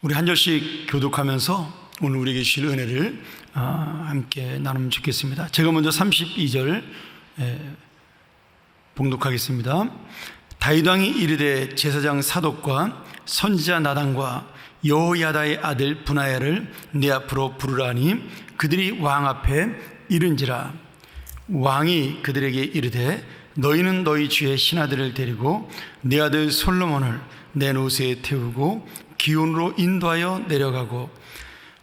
우리 한 절씩 교독하면서 오늘 우리에게 주실 은혜를 아, 함께 나누면 좋겠습니다. 제가 먼저 32절 봉독하겠습니다. 다윗 왕이 이르되 제사장 사독과 선지자 나단과 여호야다의 아들 분하야를 내 앞으로 부르라니 그들이 왕 앞에 이른지라 왕이 그들에게 이르되 너희는 너희 주의 신하들을 데리고 내 아들 솔로몬을 내 노새에 태우고 기온으로 인도하여 내려가고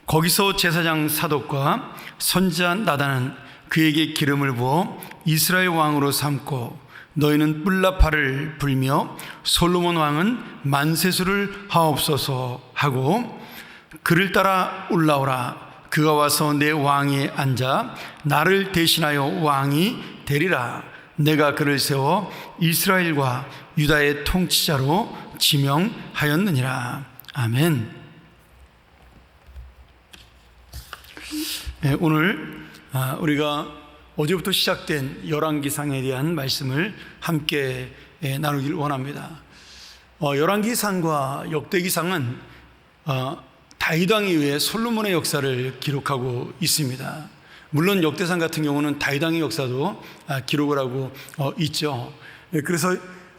거기서 제사장 사독과 선지자 나단은 그에게 기름을 부어 이스라엘 왕으로 삼고 너희는 뿔라파를 불며 솔로몬 왕은 만세수를 하옵소서 하고 그를 따라 올라오라. 그가 와서 내 왕위에 앉아 나를 대신하여 왕이 되리라. 내가 그를 세워 이스라엘과 유다의 통치자로 지명하였느니라 아멘. 네, 오늘 아, 우리가 어제부터 시작된 열왕기상에 대한 말씀을 함께 예, 나누길 원합니다. 어, 열왕기상과 역대기상은 어, 다윗 왕에 의해 솔로몬의 역사를 기록하고 있습니다. 물론 역대상 같은 경우는 다윗 왕의 역사도 아, 기록을 하고 어, 있죠. 예, 그래서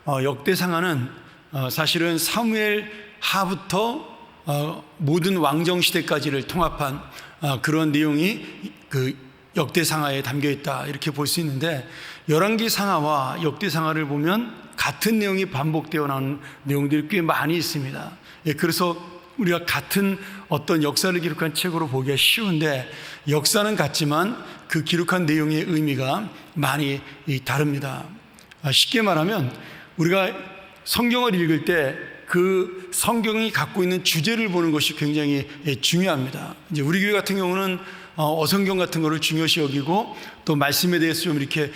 역대상하는 사실은 사무엘 하부터 모든 왕정 시대까지를 통합한 그런 내용이 그 역대 상하에 담겨 있다 이렇게 볼 수 있는데 열왕기 상하와 역대 상하를 보면 같은 내용이 반복되어 나오는 내용들이 꽤 많이 있습니다. 예, 그래서 우리가 같은 어떤 역사를 기록한 책으로 보기가 쉬운데 역사는 같지만 그 기록한 내용의 의미가 많이 다릅니다. 아, 쉽게 말하면 우리가 성경을 읽을 때 그 성경이 갖고 있는 주제를 보는 것이 굉장히 예, 중요합니다. 이제 우리 교회 같은 경우는 어, 어성경 같은 거를 중요시 여기고 또 말씀에 대해서 좀 이렇게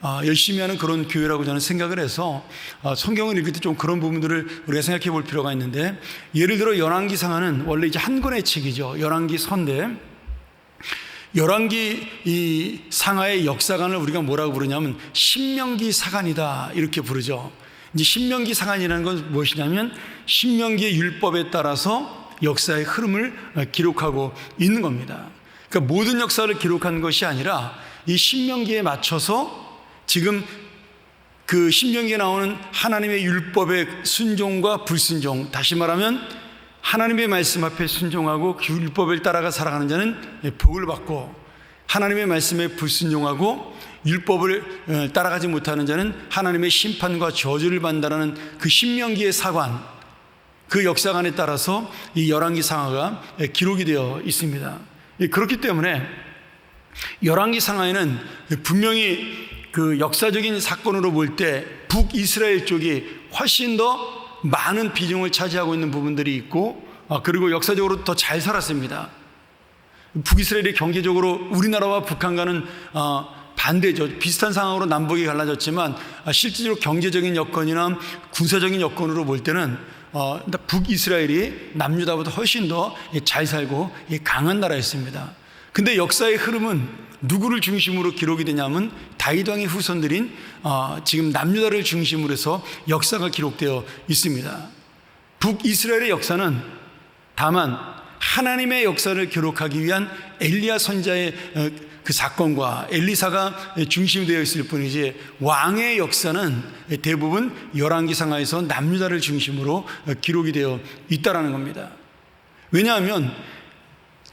어, 열심히 하는 그런 교회라고 저는 생각을 해서 어, 성경을 읽을 때 좀 그런 부분들을 우리가 생각해 볼 필요가 있는데 예를 들어 열왕기 상하는 원래 이제 한 권의 책이죠. 열왕기 선대. 열왕기 이 상하의 역사관을 우리가 뭐라고 부르냐면 신명기 사관이다 이렇게 부르죠. 이제 신명기 사관이라는 건 무엇이냐면 신명기의 율법에 따라서 역사의 흐름을 기록하고 있는 겁니다. 그러니까 모든 역사를 기록한 것이 아니라 이 신명기에 맞춰서 지금 그 신명기에 나오는 하나님의 율법의 순종과 불순종, 다시 말하면 하나님의 말씀 앞에 순종하고 그 율법을 따라가 살아가는 자는 복을 받고 하나님의 말씀에 불순종하고 율법을 어, 따라가지 못하는 자는 하나님의 심판과 저주를 받는다는 그 신명기의 사관, 그 역사관에 따라서 이 열왕기 상하가 기록이 되어 있습니다. 그렇기 때문에 열왕기 상하에는 분명히 그 역사적인 사건으로 볼 때 북이스라엘 쪽이 훨씬 더 많은 비중을 차지하고 있는 부분들이 있고 아, 그리고 역사적으로 더 잘 살았습니다. 북이스라엘이 경제적으로 우리나라와 북한과는 어, 반대죠. 비슷한 상황으로 남북이 갈라졌지만 아, 실질적으로 경제적인 여건이나 군사적인 여건으로 볼 때는 어, 북이스라엘이 남유다보다 훨씬 더 잘 살고 강한 나라였습니다. 근데 역사의 흐름은 누구를 중심으로 기록이 되냐면 다윗 왕의 후손들인 어, 지금 남유다를 중심으로 해서 역사가 기록되어 있습니다. 북이스라엘의 역사는 다만 하나님의 역사를 기록하기 위한 엘리야 선자의 어, 그 사건과 엘리사가 중심이 되어 있을 뿐이지 왕의 역사는 대부분 열왕기상하에서 남유다를 중심으로 기록이 되어 있다라는 겁니다. 왜냐하면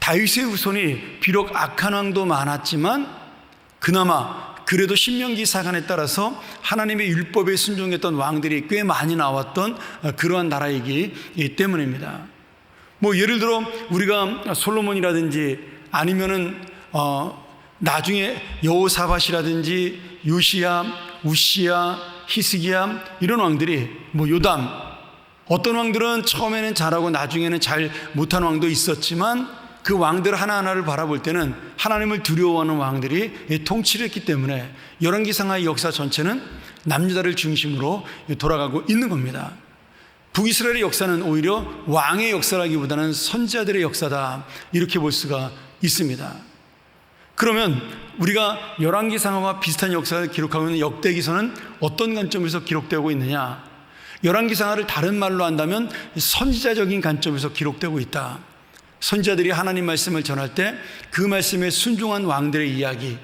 다윗의 후손이 비록 악한 왕도 많았지만 그나마 그래도 신명기 사관에 따라서 하나님의 율법에 순종했던 왕들이 꽤 많이 나왔던 그러한 나라이기 때문입니다. 뭐 예를 들어 우리가 솔로몬이라든지 아니면은 어 나중에 여호사밧이라든지 요시야, 우시야, 히스기야 이런 왕들이 뭐 요담 어떤 왕들은 처음에는 잘하고 나중에는 잘 못한 왕도 있었지만 그 왕들 하나하나를 바라볼 때는 하나님을 두려워하는 왕들이 통치를 했기 때문에 열왕기상하의 역사 전체는 남유다를 중심으로 돌아가고 있는 겁니다. 북이스라엘의 역사는 오히려 왕의 역사라기보다는 선지자들의 역사다 이렇게 볼 수가 있습니다. 그러면 우리가 열왕기 상하와 비슷한 역사를 기록하고 있는 역대기서는 어떤 관점에서 기록되고 있느냐? 열왕기상하를 다른 말로 한다면 선지자적인 관점에서 기록되고 있다. 선지자들이 하나님 말씀을 전할 때 그 말씀에 순종한 왕들의 이야기.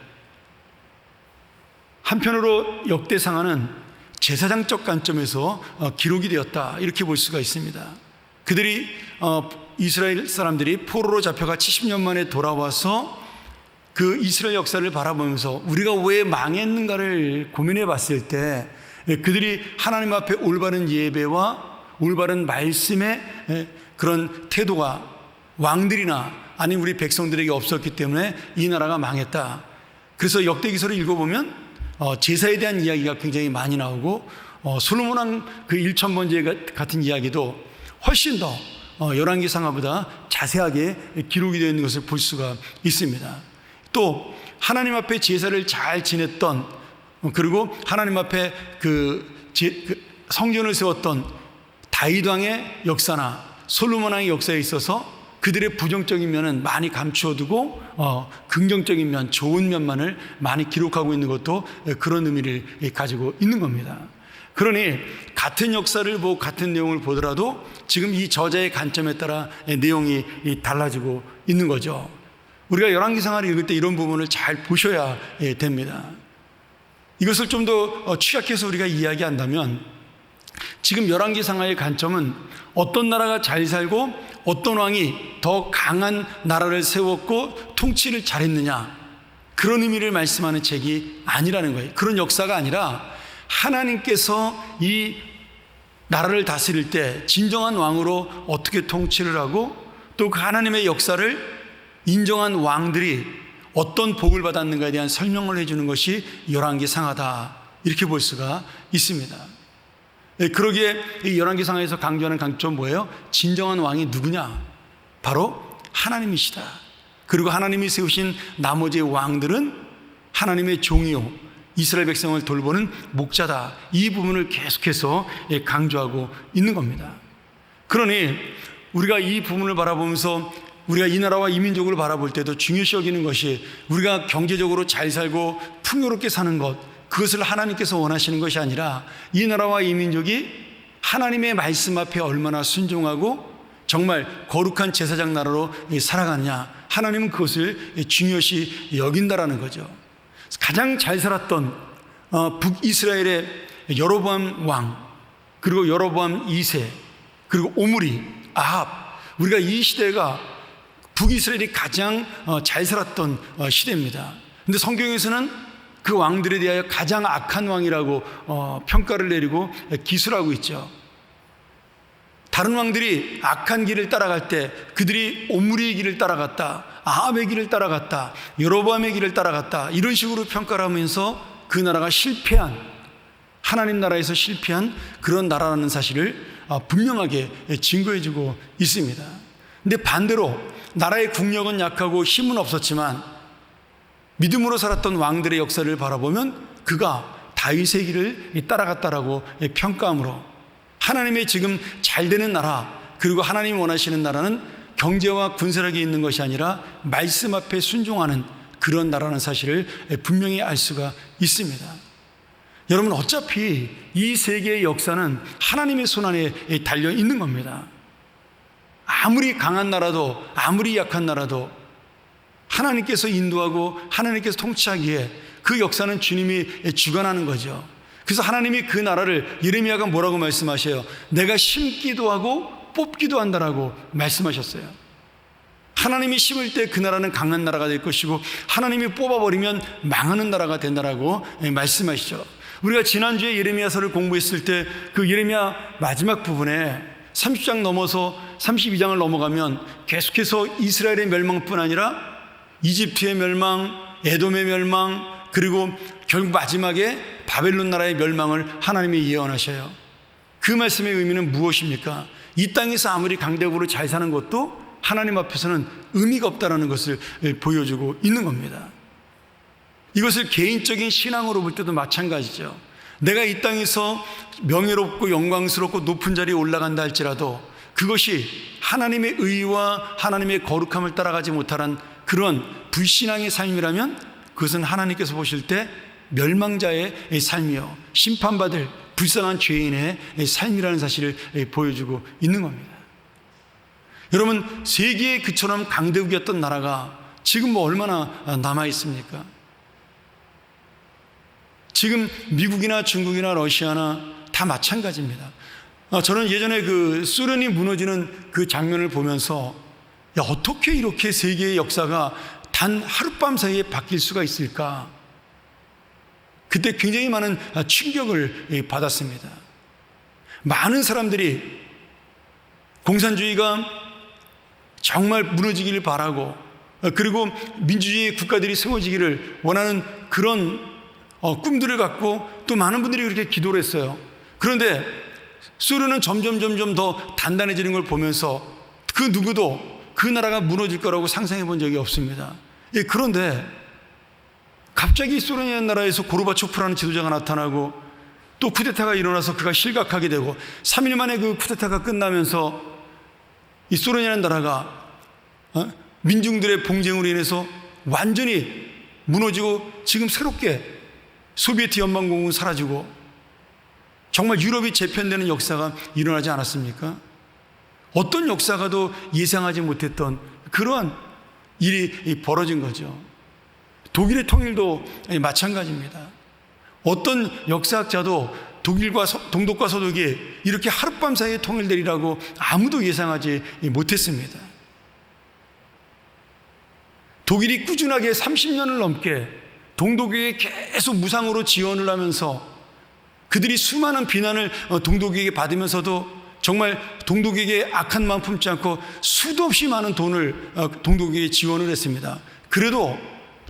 한편으로 역대상하는 제사장적 관점에서 어, 기록이 되었다. 이렇게 볼 수가 있습니다. 그들이 어, 이스라엘 사람들이 포로로 잡혀가 70년 만에 돌아와서 그 이스라엘 역사를 바라보면서 우리가 왜 망했는가를 고민해 봤을 때 예, 그들이 하나님 앞에 올바른 예배와 올바른 말씀의 예, 그런 태도가 왕들이나 아닌 우리 백성들에게 없었기 때문에 이 나라가 망했다. 그래서 역대기서를 읽어보면 어, 제사에 대한 이야기가 굉장히 많이 나오고 어, 솔로몬 왕 그 1천번째 같은 이야기도 훨씬 더 어, 열왕기 상하보다 자세하게 기록이 되어 있는 것을 볼 수가 있습니다. 또 하나님 앞에 제사를 잘 지냈던 어, 그리고 하나님 앞에 그, 제, 그 성전을 세웠던 다윗 왕의 역사나 솔로몬 왕의 역사에 있어서 그들의 부정적인 면은 많이 감추어두고 어, 긍정적인 면, 좋은 면만을 많이 기록하고 있는 것도 그런 의미를 가지고 있는 겁니다. 그러니 같은 역사를 보고 같은 내용을 보더라도 지금 이 저자의 관점에 따라 내용이 달라지고 있는 거죠. 우리가 열왕기상을 읽을 때 이런 부분을 잘 보셔야 됩니다. 이것을 좀 더 취약해서 우리가 이야기한다면 지금 열왕기상하의 관점은 어떤 나라가 잘 살고 어떤 왕이 더 강한 나라를 세웠고 통치를 잘했느냐 그런 의미를 말씀하는 책이 아니라는 거예요. 그런 역사가 아니라 하나님께서 이 나라를 다스릴 때 진정한 왕으로 어떻게 통치를 하고 또 그 하나님의 역사를 인정한 왕들이 어떤 복을 받았는가에 대한 설명을 해주는 것이 열왕기 상하다 이렇게 볼 수가 있습니다. 예, 그러기에 이 열왕기 상하에서 강조하는 강점 뭐예요? 진정한 왕이 누구냐? 바로 하나님이시다. 그리고 하나님이 세우신 나머지 왕들은 하나님의 종이요 이스라엘 백성을 돌보는 목자다. 이 부분을 계속해서 예, 강조하고 있는 겁니다. 그러니 우리가 이 부분을 바라보면서 우리가 이 나라와 이 민족을 바라볼 때도 중요시 여기는 것이 우리가 경제적으로 잘 살고 풍요롭게 사는 것 그것을 하나님께서 원하시는 것이 아니라 이 나라와 이 민족이 하나님의 말씀 앞에 얼마나 순종하고 정말 거룩한 제사장 나라로 살아가느냐 하나님은 그것을 중요시 여긴다라는 거죠. 가장 잘 살았던 어, 북이스라엘의 여로보암 왕 그리고 여로보암 2세 그리고 오므리 아합 우리가 이 시대가 북이스라엘이 가장 어, 잘 살았던 어, 시대입니다. 근데 성경에서는 그 왕들에 대하여 가장 악한 왕이라고 평가를 내리고 기술하고 있죠. 다른 왕들이 악한 길을 따라갈 때 그들이 오므리의 길을 따라갔다. 아합의 길을 따라갔다. 여로보암의 길을 따라갔다. 이런 식으로 평가를 하면서 그 나라가 실패한 하나님 나라에서 실패한 그런 나라라는 사실을 어, 분명하게 증거해 주고 있습니다. 근데 반대로 나라의 국력은 약하고 힘은 없었지만 믿음으로 살았던 왕들의 역사를 바라보면 그가 다윗의 길을 따라갔다라고 평가함으로 하나님의 지금 잘 되는 나라 그리고 하나님 원하시는 나라는 경제와 군사력이 있는 것이 아니라 말씀 앞에 순종하는 그런 나라는 사실을 분명히 알 수가 있습니다. 여러분 어차피 이 세계의 역사는 하나님의 손 안에 달려 있는 겁니다. 아무리 강한 나라도 아무리 약한 나라도 하나님께서 인도하고 하나님께서 통치하기에 그 역사는 주님이 주관하는 거죠. 그래서 하나님이 그 나라를 예레미야가 뭐라고 말씀하셔요? 내가 심기도 하고 뽑기도 한다라고 말씀하셨어요. 하나님이 심을 때 그 나라는 강한 나라가 될 것이고 하나님이 뽑아버리면 망하는 나라가 된다라고 말씀하시죠. 우리가 지난주에 예레미야서를 공부했을 때 그 예레미야 마지막 부분에 30장 넘어서 32장을 넘어가면 계속해서 이스라엘의 멸망뿐 아니라 이집트의 멸망, 에돔의 멸망, 그리고 결국 마지막에 바벨론 나라의 멸망을 하나님이 예언하셔요. 그 말씀의 의미는 무엇입니까? 이 땅에서 아무리 강대국으로 잘 사는 것도 하나님 앞에서는 의미가 없다는 것을 보여주고 있는 겁니다. 이것을 개인적인 신앙으로 볼 때도 마찬가지죠. 내가 이 땅에서 명예롭고 영광스럽고 높은 자리에 올라간다 할지라도 그것이 하나님의 의와 하나님의 거룩함을 따라가지 못하는 그런 불신앙의 삶이라면 그것은 하나님께서 보실 때 멸망자의 삶이요 심판받을 불쌍한 죄인의 삶이라는 사실을 보여주고 있는 겁니다. 여러분 세계에 그처럼 강대국이었던 나라가 지금 뭐 얼마나 남아 있습니까? 지금 미국이나 중국이나 러시아나 다 마찬가지입니다. 어, 저는 예전에 그 소련이 무너지는 그 장면을 보면서 야, 어떻게 이렇게 세계의 역사가 단 하룻밤 사이에 바뀔 수가 있을까? 그때 굉장히 많은 충격을 예, 받았습니다. 많은 사람들이 공산주의가 정말 무너지기를 바라고 어, 그리고 민주주의 국가들이 세워지기를 원하는 그런 어, 꿈들을 갖고 또 많은 분들이 그렇게 기도를 했어요. 그런데 소련은 점점 점점 더 단단해지는 걸 보면서 그 누구도 그 나라가 무너질 거라고 상상해 본 적이 없습니다. 예, 그런데 갑자기 소련이라는 나라에서 고르바초프라는 지도자가 나타나고 또 쿠데타가 일어나서 그가 실각하게 되고 3일 만에 그 쿠데타가 끝나면서 이 소련이라는 나라가 어? 민중들의 봉쟁으로 인해서 완전히 무너지고 지금 새롭게 소비에트 연방공은 사라지고 정말 유럽이 재편되는 역사가 일어나지 않았습니까? 어떤 역사가도 예상하지 못했던 그러한 일이 벌어진 거죠. 독일의 통일도 마찬가지입니다. 어떤 역사학자도 독일과 서, 동독과 서독이 이렇게 하룻밤 사이에 통일되리라고 아무도 예상하지 못했습니다. 독일이 꾸준하게 30년을 넘게 동독에게 계속 무상으로 지원을 하면서 그들이 수많은 비난을 어, 동독에게 받으면서도 정말 동독에게 악한 마음 품지 않고 수도 없이 많은 돈을 어, 동독에게 지원을 했습니다. 그래도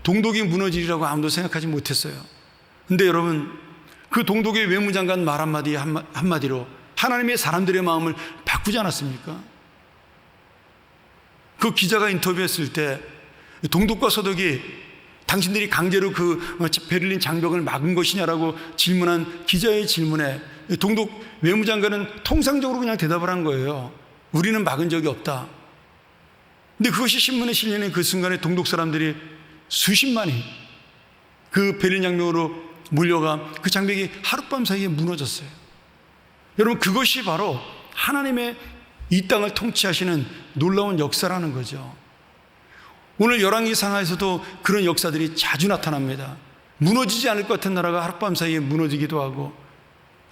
동독이 무너지리라고 아무도 생각하지 못했어요. 근데 여러분, 그 동독의 외무장관 말 한마디 한마디로 하나님의 사람들의 마음을 바꾸지 않았습니까? 그 기자가 인터뷰했을 때 동독과 서독이 당신들이 강제로 그 베를린 장벽을 막은 것이냐라고 질문한 기자의 질문에 동독 외무장관은 통상적으로 그냥 대답을 한 거예요. 우리는 막은 적이 없다. 근데 그것이 신문에 실리는 그 순간에 동독 사람들이 수십만이 그 베를린 장벽으로 몰려가 그 장벽이 하룻밤 사이에 무너졌어요. 여러분 그것이 바로 하나님의 이 땅을 통치하시는 놀라운 역사라는 거죠. 오늘 열왕기 상하에서도 그런 역사들이 자주 나타납니다. 무너지지 않을 것 같은 나라가 하룻밤 사이에 무너지기도 하고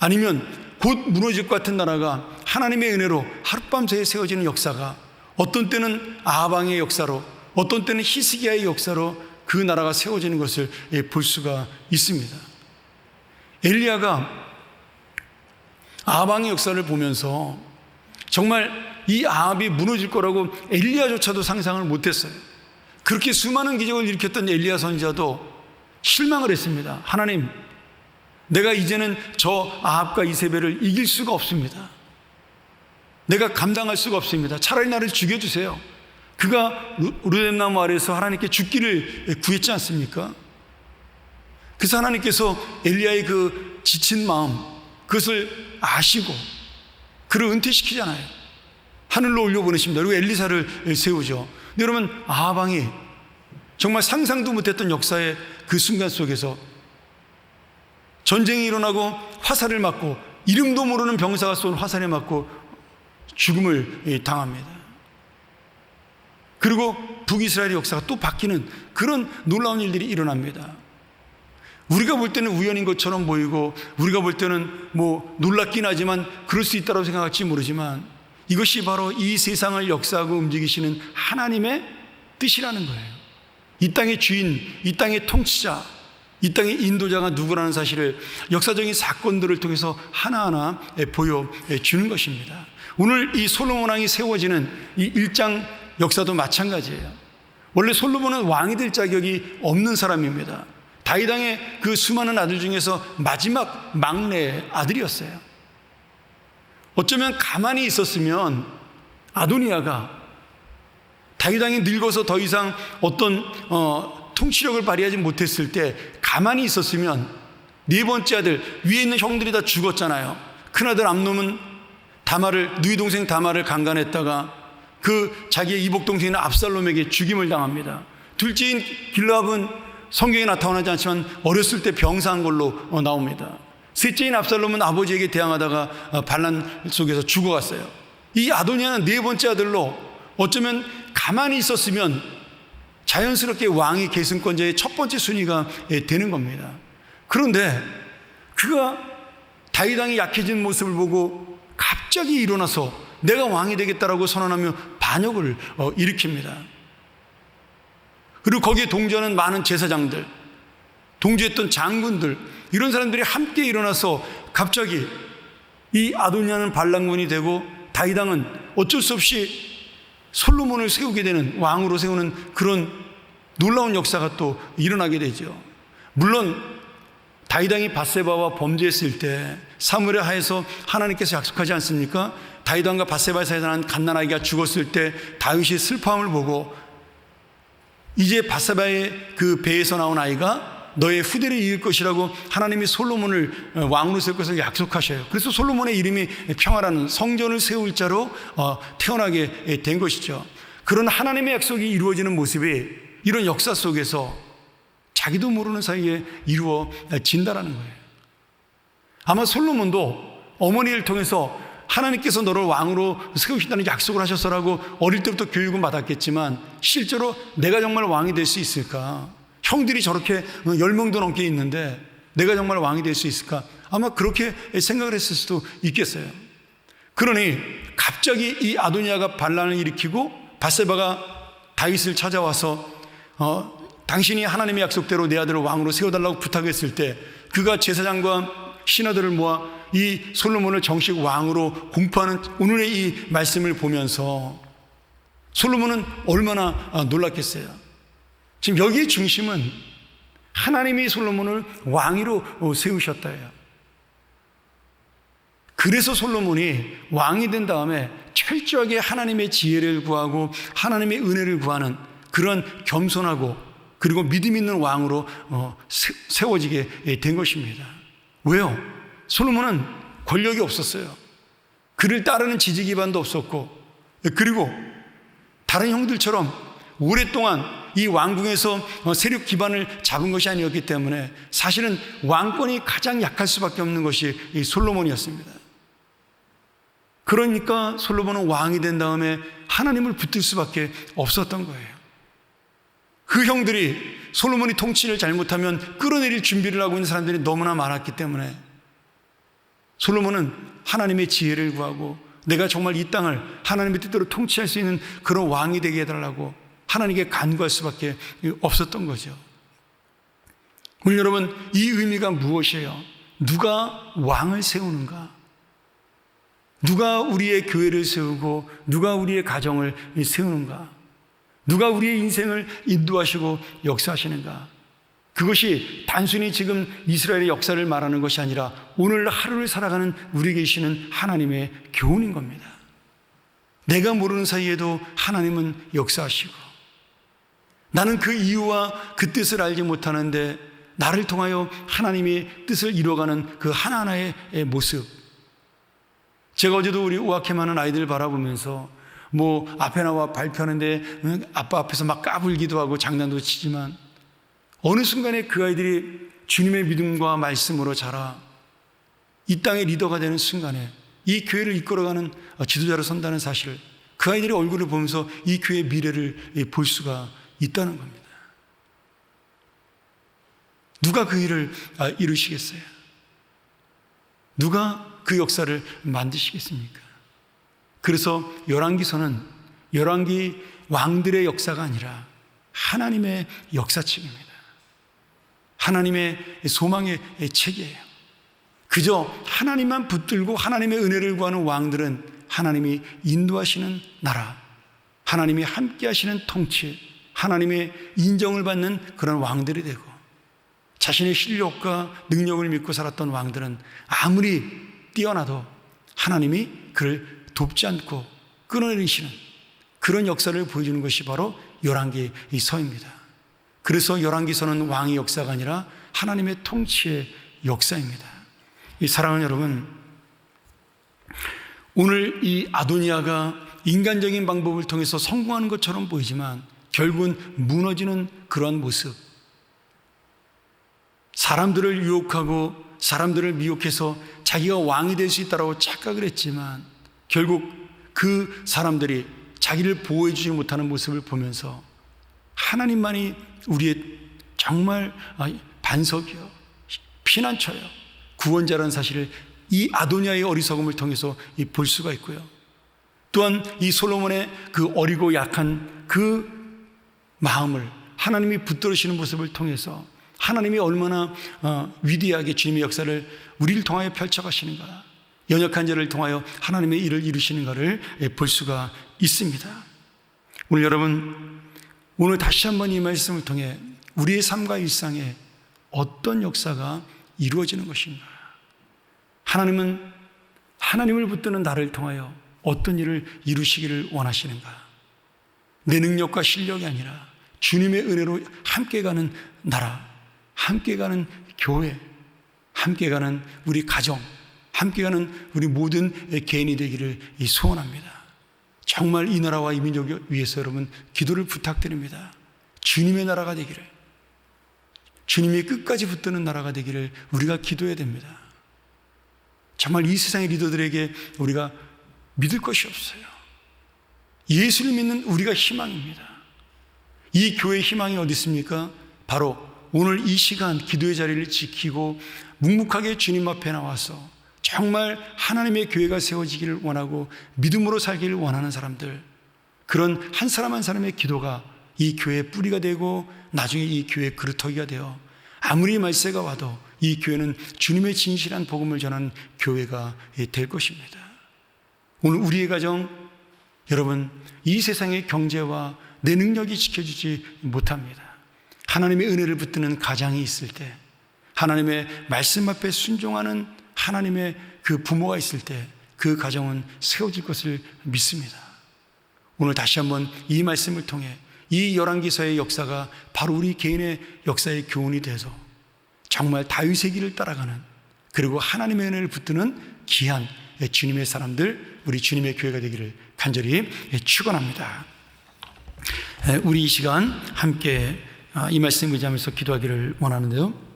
아니면 곧 무너질 것 같은 나라가 하나님의 은혜로 하룻밤 사이에 세워지는 역사가 어떤 때는 아방의 역사로 어떤 때는 히스기야의 역사로 그 나라가 세워지는 것을 예, 볼 수가 있습니다. 엘리야가 아방의 역사를 보면서 정말 이 아합이 무너질 거라고 엘리야조차도 상상을 못했어요. 그렇게 수많은 기적을 일으켰던 엘리야 선지자도 실망을 했습니다. 하나님, 내가 이제는 저 아합과 이세벨을 이길 수가 없습니다. 내가 감당할 수가 없습니다. 차라리 나를 죽여주세요. 그가 루뎀나무 아래에서 하나님께 죽기를 구했지 않습니까? 그래서 하나님께서 엘리야의 그 지친 마음, 그것을 아시고 그를 은퇴시키잖아요. 하늘로 올려보내십니다. 그리고 엘리사를 세우죠. 여러분, 아방이 정말 상상도 못했던 역사의 그 순간 속에서 전쟁이 일어나고 화살을 맞고 이름도 모르는 병사가 쏜 화살에 맞고 죽음을 당합니다. 그리고 북이스라엘의 역사가 또 바뀌는 그런 놀라운 일들이 일어납니다. 우리가 볼 때는 우연인 것처럼 보이고 우리가 볼 때는 뭐 놀랍긴 하지만 그럴 수 있다고 생각할지 모르지만 이것이 바로 이 세상을 역사하고 움직이시는 하나님의 뜻이라는 거예요. 이 땅의 주인, 이 땅의 통치자, 이 땅의 인도자가 누구라는 사실을 역사적인 사건들을 통해서 하나하나 보여주는 것입니다. 오늘 이 솔로몬 왕이 세워지는 이 일장 역사도 마찬가지예요. 원래 솔로몬은 왕이 될 자격이 없는 사람입니다. 다이당의 그 수많은 아들 중에서 마지막 막내 아들이었어요. 어쩌면 가만히 있었으면 아도니아가 다윗왕이 늙어서 더 이상 어떤 어, 통치력을 발휘하지 못했을 때 가만히 있었으면 네 번째 아들 위에 있는 형들이 다 죽었잖아요. 큰 아들 암놈은 다마를 누이 동생 다마를 강간했다가 그 자기의 이복 동생인 압살롬에게 죽임을 당합니다. 둘째인 길라압은 성경에 나타나지 않지만 어렸을 때 병사한 걸로 어, 나옵니다. 셋째인 압살롬은 아버지에게 대항하다가 어, 반란 속에서 죽어갔어요. 이 아도니아는 네 번째 아들로 어쩌면 가만히 있었으면 자연스럽게 왕이 계승권자의 첫 번째 순위가 예, 되는 겁니다. 그런데 그가 다윗 왕이 약해진 모습을 보고 갑자기 일어나서 내가 왕이 되겠다라고 선언하며 반역을 어, 일으킵니다. 그리고 거기에 동조하는 많은 제사장들, 동조했던 장군들 이런 사람들이 함께 일어나서 갑자기 이 아도니아는 반란군이 되고 다윗 왕은 어쩔 수 없이 솔로몬을 세우게 되는 왕으로 세우는 그런 놀라운 역사가 또 일어나게 되죠. 물론 다윗 왕이 바세바와 범죄했을 때 사무엘에 하에서 하나님께서 약속하지 않습니까? 다윗 왕과 바세바에 사이에 난 갓난아기가 죽었을 때 다윗이 슬퍼함을 보고 이제 바세바의 그 배에서 나온 아이가 너의 후대를 이을 것이라고 하나님이 솔로몬을 어, 왕으로 세울 것을 약속하셔요. 그래서 솔로몬의 이름이 평화라는 성전을 세울 자로 어, 태어나게 된 것이죠. 그런 하나님의 약속이 이루어지는 모습이 이런 역사 속에서 자기도 모르는 사이에 이루어진다라는 거예요. 아마 솔로몬도 어머니를 통해서 하나님께서 너를 왕으로 세우신다는 약속을 하셨어라고 어릴 때부터 교육은 받았겠지만 실제로 내가 정말 왕이 될 수 있을까? 형들이 저렇게 열 명도 넘게 있는데 내가 정말 왕이 될 수 있을까? 아마 그렇게 생각을 했을 수도 있겠어요. 그러니 갑자기 이 아도니아가 반란을 일으키고 바세바가 다윗을 찾아와서 어, 당신이 하나님의 약속대로 내 아들을 왕으로 세워달라고 부탁했을 때 그가 제사장과 신하들을 모아 이 솔로몬을 정식 왕으로 공포하는 오늘의 이 말씀을 보면서 솔로몬은 얼마나 아, 놀랐겠어요. 지금 여기의 중심은 하나님이 솔로몬을 왕위로 어, 세우셨다예요. 그래서 솔로몬이 왕이 된 다음에 철저하게 하나님의 지혜를 구하고 하나님의 은혜를 구하는 그런 겸손하고 그리고 믿음 있는 왕으로 어, 세워지게 된 것입니다. 왜요? 솔로몬은 권력이 없었어요. 그를 따르는 지지 기반도 없었고, 그리고 다른 형들처럼 오랫동안 이 왕궁에서 어, 세력 기반을 잡은 것이 아니었기 때문에 사실은 왕권이 가장 약할 수밖에 없는 것이 이 솔로몬이었습니다. 그러니까 솔로몬은 왕이 된 다음에 하나님을 붙들 수밖에 없었던 거예요. 그 형들이 솔로몬이 통치를 잘못하면 끌어내릴 준비를 하고 있는 사람들이 너무나 많았기 때문에 솔로몬은 하나님의 지혜를 구하고 내가 정말 이 땅을 하나님의 뜻대로 통치할 수 있는 그런 왕이 되게 해달라고 하나님께 간구할 수밖에 없었던 거죠. 오늘 여러분, 이 의미가 무엇이에요? 누가 왕을 세우는가? 누가 우리의 교회를 세우고 누가 우리의 가정을 세우는가? 누가 우리의 인생을 인도하시고 역사하시는가? 그것이 단순히 지금 이스라엘의 역사를 말하는 것이 아니라 오늘 하루를 살아가는 우리 계시는 하나님의 교훈인 겁니다. 내가 모르는 사이에도 하나님은 역사하시고 나는 그 이유와 그 뜻을 알지 못하는데 나를 통하여 하나님의 뜻을 이루어가는 그 하나하나의 모습. 제가 어제도 우리 우악해많은 아이들 바라보면서 뭐 앞에 나와 발표하는데 아빠 앞에서 막 까불기도 하고 장난도 치지만 어느 순간에 그 아이들이 주님의 믿음과 말씀으로 자라 이 땅의 리더가 되는 순간에 이 교회를 이끌어가는 지도자로 선다는 사실을 그 아이들의 얼굴을 보면서 이 교회의 미래를 볼 수가 있다는 겁니다. 누가 그 일을 아, 이루시겠어요? 누가 그 역사를 만드시겠습니까? 그래서 열왕기서는 열왕기 왕들의 역사가 아니라 하나님의 역사책입니다. 하나님의 소망의 책이에요. 그저 하나님만 붙들고 하나님의 은혜를 구하는 왕들은 하나님이 인도하시는 나라, 하나님이 함께 하시는 통치, 하나님의 인정을 받는 그런 왕들이 되고 자신의 실력과 능력을 믿고 살았던 왕들은 아무리 뛰어나도 하나님이 그를 돕지 않고 끊어내리시는 그런 역사를 보여주는 것이 바로 열왕기 서입니다. 그래서 열왕기서는 왕의 역사가 아니라 하나님의 통치의 역사입니다. 이 사랑하는 여러분, 오늘 이 아도니아가 인간적인 방법을 통해서 성공하는 것처럼 보이지만 결국은 무너지는 그러한 모습. 사람들을 유혹하고 사람들을 미혹해서 자기가 왕이 될 수 있다고 착각을 했지만 결국 그 사람들이 자기를 보호해 주지 못하는 모습을 보면서 하나님만이 우리의 정말 아, 반석이요. 피난처요. 구원자라는 사실을 이 아도니아의 어리석음을 통해서 이볼 수가 있고요. 또한 이 솔로몬의 그 어리고 약한 그 마음을 하나님이 붙들으시는 모습을 통해서 하나님이 얼마나 어, 위대하게 주님의 역사를 우리를 통하여 펼쳐가시는가 연약한 자를 통하여 하나님의 일을 이루시는가를 예, 볼 수가 있습니다. 오늘 여러분 오늘 다시 한번 이 말씀을 통해 우리의 삶과 일상에 어떤 역사가 이루어지는 것인가 하나님은 하나님을 붙드는 나를 통하여 어떤 일을 이루시기를 원하시는가? 내 능력과 실력이 아니라 주님의 은혜로 함께 가는 나라, 함께 가는 교회, 함께 가는 우리 가정, 함께 가는 우리 모든 개인이 되기를 소원합니다. 정말 이 나라와 이 민족 위해서 여러분 기도를 부탁드립니다. 주님의 나라가 되기를, 주님이 끝까지 붙드는 나라가 되기를 우리가 기도해야 됩니다. 정말 이 세상의 리더들에게 우리가 믿을 것이 없어요. 예수를 믿는 우리가 희망입니다. 이 교회의 희망이 어디 있습니까? 바로 오늘 이 시간 기도의 자리를 지키고 묵묵하게 주님 앞에 나와서 정말 하나님의 교회가 세워지기를 원하고 믿음으로 살기를 원하는 사람들 그런 한 사람 한 사람의 기도가 이 교회의 뿌리가 되고 나중에 이 교회의 그루터기가 되어 아무리 말세가 와도 이 교회는 주님의 진실한 복음을 전하는 교회가 될 것입니다. 오늘 우리의 가정, 여러분, 이 세상의 경제와 내 능력이 지켜주지 못합니다. 하나님의 은혜를 붙드는 가장이 있을 때, 하나님의 말씀 앞에 순종하는 하나님의 그 부모가 있을 때, 그 가정은 세워질 것을 믿습니다. 오늘 다시 한번 이 말씀을 통해 이 열왕기서의 역사가 바로 우리 개인의 역사의 교훈이 돼서 정말 다윗의 길을 따라가는 그리고 하나님의 은혜를 붙드는 귀한 주님의 사람들, 우리 주님의 교회가 되기를 간절히 축원합니다. 우리 이 시간 함께 이 말씀 의지하면서 기도하기를 원하는데요.